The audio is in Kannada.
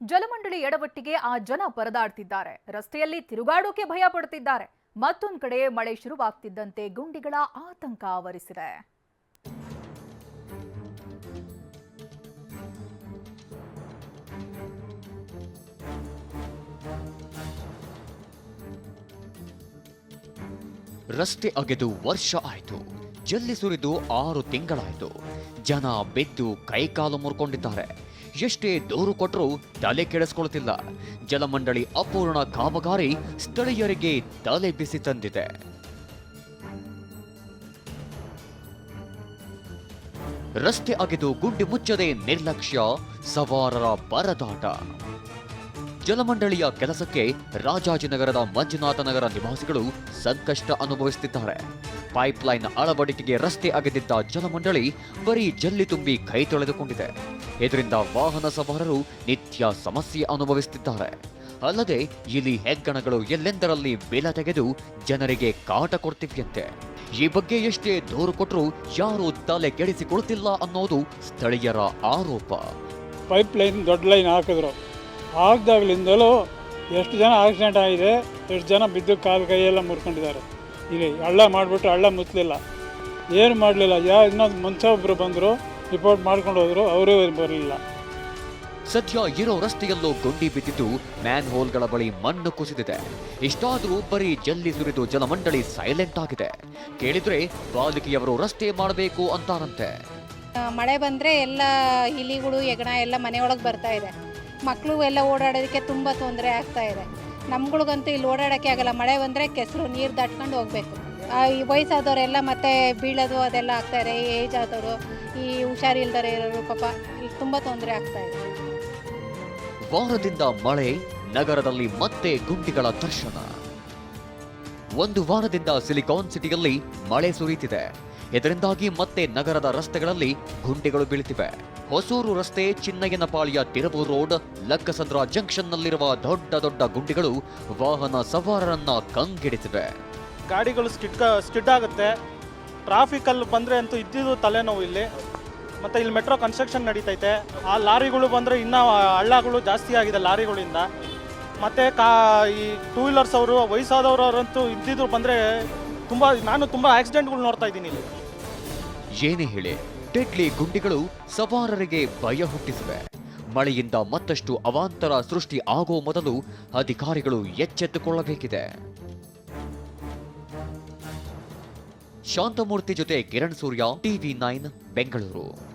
ಜಲಮಂಡಳಿ ಎಡವಟ್ಟಿಗೆ ಆ ಜನ ಪರದಾಡ್ತಿದ್ದಾರೆ. ರಸ್ತೆಯಲ್ಲಿ ತಿರುಗಾಡೋಕೆ ಭಯ ಪಡ್ತಿದ್ದಾರೆ ಮತ್ತೊಂದು ಕಡೆ ಮಳೆ ಶುರುವಾಗ್ತಿದ್ದಂತೆ ಗುಂಡಿಗಳ ಆತಂಕ ಆವರಿಸಿದೆ. ರಸ್ತೆ ಅಗೆದು ವರ್ಷ ಆಯಿತು. ಜಲ್ಲಿ ಸುರಿದು ಆರು ತಿಂಗಳಾಯಿತು. ಜನ ಬೆದ್ದು ಕೈಕಾಲು ಮುರ್ಕೊಂಡಿದ್ದಾರೆ. ಎಷ್ಟೇ ದೂರು ಕೊಟ್ಟರೂ ತಲೆ ಕೆಡಿಸ್ಕೊಳ್ತಿಲ್ಲ. ಜಲಮಂಡಳಿ ಅಪೂರ್ಣ ಕಾಮಗಾರಿ ಸ್ಥಳೀಯರಿಗೆ ತಲೆ ಬಿಸಿ ತಂದಿದೆ. ರಸ್ತೆ ಅಗೆದು ಗುಂಡಿ ಮುಚ್ಚದೆ ನಿರ್ಲಕ್ಷ್ಯ, ಸವಾರರ ಪರದಾಟ ಜಲಮಂಡಳಿಯ ಕೆಲಸಕ್ಕೆ ರಾಜಾಜಿನಗರದ ಮಂಜುನಾಥನಗರ ನಿವಾಸಿಗಳು ಸಂಕಷ್ಟ ಅನುಭವಿಸುತ್ತಿದ್ದಾರೆ. ಪೈಪ್ಲೈನ್ ಅಳವಡಿಕೆಗೆ ರಸ್ತೆ ಅಗೆದಿದ್ದ ಜಲಮಂಡಳಿ ಬರೀ ಜಲ್ಲಿ ತುಂಬಿ ಕೈ ತೊಳೆದುಕೊಂಡಿದೆ. ಇದರಿಂದ ವಾಹನ ಸವಾರರು ನಿತ್ಯ ಸಮಸ್ಯೆ ಅನುಭವಿಸುತ್ತಿದ್ದಾರೆ. ಅಲ್ಲದೆ, ಇಲ್ಲಿ ಹೆಗ್ಗಣಗಳು ಎಲ್ಲೆಂದರಲ್ಲಿ ಬೆಲ ತೆಗೆದು ಜನರಿಗೆ ಕಾಟ ಕೊಡ್ತಿವ್ಯಂತೆ. ಈ ಬಗ್ಗೆ ಎಷ್ಟೇ ದೂರು ಕೊಟ್ಟರೂ ಯಾರೂ ತಲೆ ಕೆಡಿಸಿಕೊಳ್ತಿಲ್ಲ ಅನ್ನೋದು ಸ್ಥಳೀಯರ ಆರೋಪ. ಪೈಪ್ ಲೈನ್ ದೊಡ್ಡ ಲೈನ್ ಹಾಕಿದ್ರು. ಹಾಕ್ದಾಗ್ಲಿಂದಲೂ ಎಷ್ಟು ಜನ ಆಕ್ಸಿಡೆಂಟ್ ಆಗಿದೆ, ಎಷ್ಟು ಜನ ಬಿದ್ದು ಕಾಲು ಕೈಯೆಲ್ಲ ಮುರ್ಕೊಂಡಿದ್ದಾರೆ. ಇಲ್ಲಿ ಹಳ್ಳ ಮಾಡಿಬಿಟ್ಟು ಹಳ್ಳ ಮುಚ್ಚಲಿಲ್ಲ. ಏನು ಮಾಡಲಿಲ್ಲ? ಯಾ ಇನ್ನೊಂದು ಮನುಷ್ಯ ಒಬ್ಬರು ಬಂದರು. ರಿಪೋರ್ಟ್ ಮಾಡ್ಕೊಂಡು ಹೋದ್ರು ಅವರೇ ಬರಲಿಲ್ಲ. ಸದ್ಯ ಇರೋ ರಸ್ತೆಯಲ್ಲೂ ಗುಂಡಿ ಬಿದ್ದಿದ್ದು ಮ್ಯಾನ್ ಹೋಲ್ಗಳ ಬಳಿ ಮಣ್ಣು ಕುಸಿದಿದೆ. ಇಷ್ಟಾದರೂ ಬರೀ ಜಲ್ಲಿ ಸುರಿದು ಜಲಮಂಡಳಿ ಸೈಲೆಂಟ್ ಆಗಿದೆ. ಕೇಳಿದ್ರೆ ಪಾಲಿಕೆಯವರು ರಸ್ತೆ ಮಾಡಬೇಕು ಅಂತಾರಂತೆ. ಮಳೆ ಬಂದರೆ ಎಲ್ಲ ಇಲಿಗಳು ಹೆಗಣ ಎಲ್ಲ ಮನೆಯೊಳಗೆ ಬರ್ತಾ ಇದೆ. ಮಕ್ಕಳು ಎಲ್ಲ ಓಡಾಡೋದಕ್ಕೆ ತುಂಬ ತೊಂದರೆ ಆಗ್ತಾ ಇದೆ. ನಮ್ಗಳಿಗಂತೂ ಇಲ್ಲಿ ಓಡಾಡೋಕ್ಕೆ ಆಗಲ್ಲ. ಮಳೆ ಬಂದರೆ ಕೆಸರು ನೀರು ದಾಟ್ಕೊಂಡು ಹೋಗಬೇಕು. ಈ ವಯಸ್ಸಾದವರೆಲ್ಲ ಮತ್ತೆ ಬೀಳೋದು ಅದೆಲ್ಲ ಆಗ್ತಾರೆ ಏಜ್ ಆದವರು, ಈ ಹುಷಾರಿಲ್ದರೆ ಇರೋರು ಪಾಪ ತುಂಬ ತೊಂದರೆ ಆಗ್ತಾ ಇದೆ. ವಾರದಿಂದ ಮಳೆ, ನಗರದಲ್ಲಿ ಮತ್ತೆ ಗುಂಡಿಗಳ ದರ್ಶನ. ಒಂದು ವಾರದಿಂದ ಸಿಲಿಕಾನ್ ಸಿಟಿಯಲ್ಲಿ ಮಳೆ ಸುರಿಯುತ್ತಿದೆ. ಇದರಿಂದಾಗಿ ಮತ್ತೆ ನಗರದ ರಸ್ತೆಗಳಲ್ಲಿ ಗುಂಡಿಗಳು ಬೀಳುತ್ತಿವೆ. ಹೊಸೂರು ರಸ್ತೆ ಚಿನ್ನಯ್ಯನಪಾಳ್ಯ ತಿರುವು ರೋಡ್, ಲಕ್ಕಸಂದ್ರ ಜಂಕ್ಷನ್ನಲ್ಲಿರುವ ದೊಡ್ಡ ದೊಡ್ಡ ಗುಂಡಿಗಳು ವಾಹನ ಸವಾರರನ್ನ ಕಂಗೆಡಿಸಿವೆ. ಗಾಡಿಗಳು ಸ್ಕಿಟ್ ಸ್ಕಿಡ್ ಆಗುತ್ತೆ. ಟ್ರಾಫಿಕಲ್ಲಿ ಬಂದರೆ ಅಂತೂ ಇದ್ದಿದ್ದು ತಲೆನೋವು ಇಲ್ಲಿ. ಮತ್ತು ಇಲ್ಲಿ ಮೆಟ್ರೋ ಕನ್ಸ್ಟ್ರಕ್ಷನ್ ನಡೀತೈತೆ. ಆ ಲಾರಿಗಳು ಬಂದರೆ ಇನ್ನೂ ಹಳ್ಳಗಳು ಜಾಸ್ತಿ ಆಗಿದೆ ಲಾರಿಗಳಿಂದ. ಮತ್ತು ಕಾ, ಈ ಟೂ ವೀಲರ್ಸ್ ಅವರು ವಯಸ್ಸಾದವರಂತೂ ಇದ್ದಿದ್ರು ಬಂದರೆ ತುಂಬ, ನಾನು ತುಂಬ ಆಕ್ಸಿಡೆಂಟ್ಗಳು ನೋಡ್ತಾ ಇದ್ದೀನಿ ಇಲ್ಲಿ. ಏನೇ ಹೇಳಿ ಡೆಡ್ಲಿ ಗುಂಡಿಗಳು ಸವಾರರಿಗೆ ಭಯ ಹುಟ್ಟಿಸಿವೆ. ಮಳೆಯಿಂದ ಮತ್ತಷ್ಟು ಅವಾಂತರ ಸೃಷ್ಟಿ ಆಗೋ ಮೊದಲು ಅಧಿಕಾರಿಗಳು ಎಚ್ಚೆತ್ತುಕೊಳ್ಳಬೇಕಿದೆ. ಶಾಂತಮೂರ್ತಿ ಜೊತೆ ಕಿರಣ್ ಸೂರ್ಯ ಟಿವಿ ನೈನ್ ಬೆಂಗಳೂರು.